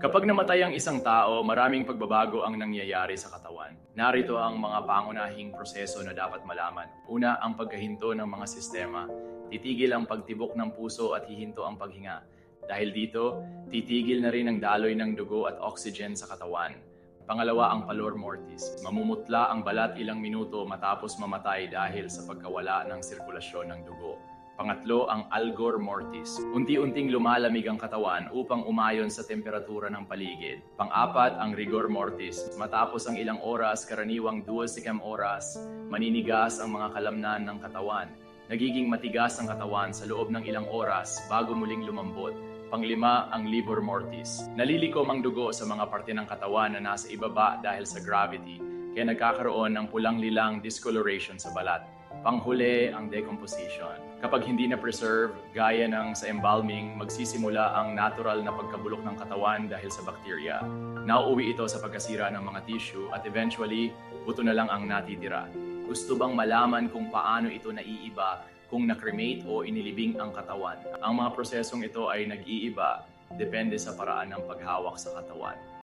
Kapag namatay ang isang tao, maraming pagbabago ang nangyayari sa katawan. Narito ang mga pangunahing proseso na dapat malaman. Una, ang pagkahinto ng mga sistema. Titigil ang pagtibok ng puso at hihinto ang paghinga. Dahil dito, titigil na rin ang daloy ng dugo at oxygen sa katawan. Pangalawa, ang palor mortis. Mamumutla ang balat ilang minuto matapos mamatay dahil sa pagkawala ng sirkulasyon ng dugo. Pangatlo, ang algor mortis. Unti-unting lumalamig ang katawan upang umayon sa temperatura ng paligid. Pang-apat, ang rigor mortis. Matapos ang ilang oras, karaniwang duosikam oras, maninigas ang mga kalamnan ng katawan. Nagiging matigas ang katawan sa loob ng ilang oras bago muling lumambot. Panglima, ang livor mortis. Nalilikom ang dugo sa mga parte ng katawan na nasa ibaba dahil sa gravity, kaya nagkakaroon ng pulang-lilang discoloration sa balat. Panghuli, ang decomposition. Kapag hindi na preserve, gaya ng sa embalming, magsisimula ang natural na pagkabulok ng katawan dahil sa bakterya. Nauuwi ito sa pagkasira ng mga tissue at eventually, buto na lang ang natitira. Gusto bang malaman kung paano ito naiiba kung na-cremate o inilibing ang katawan? Ang mga prosesong ito ay nag-iiba depende sa paraan ng paghawak sa katawan.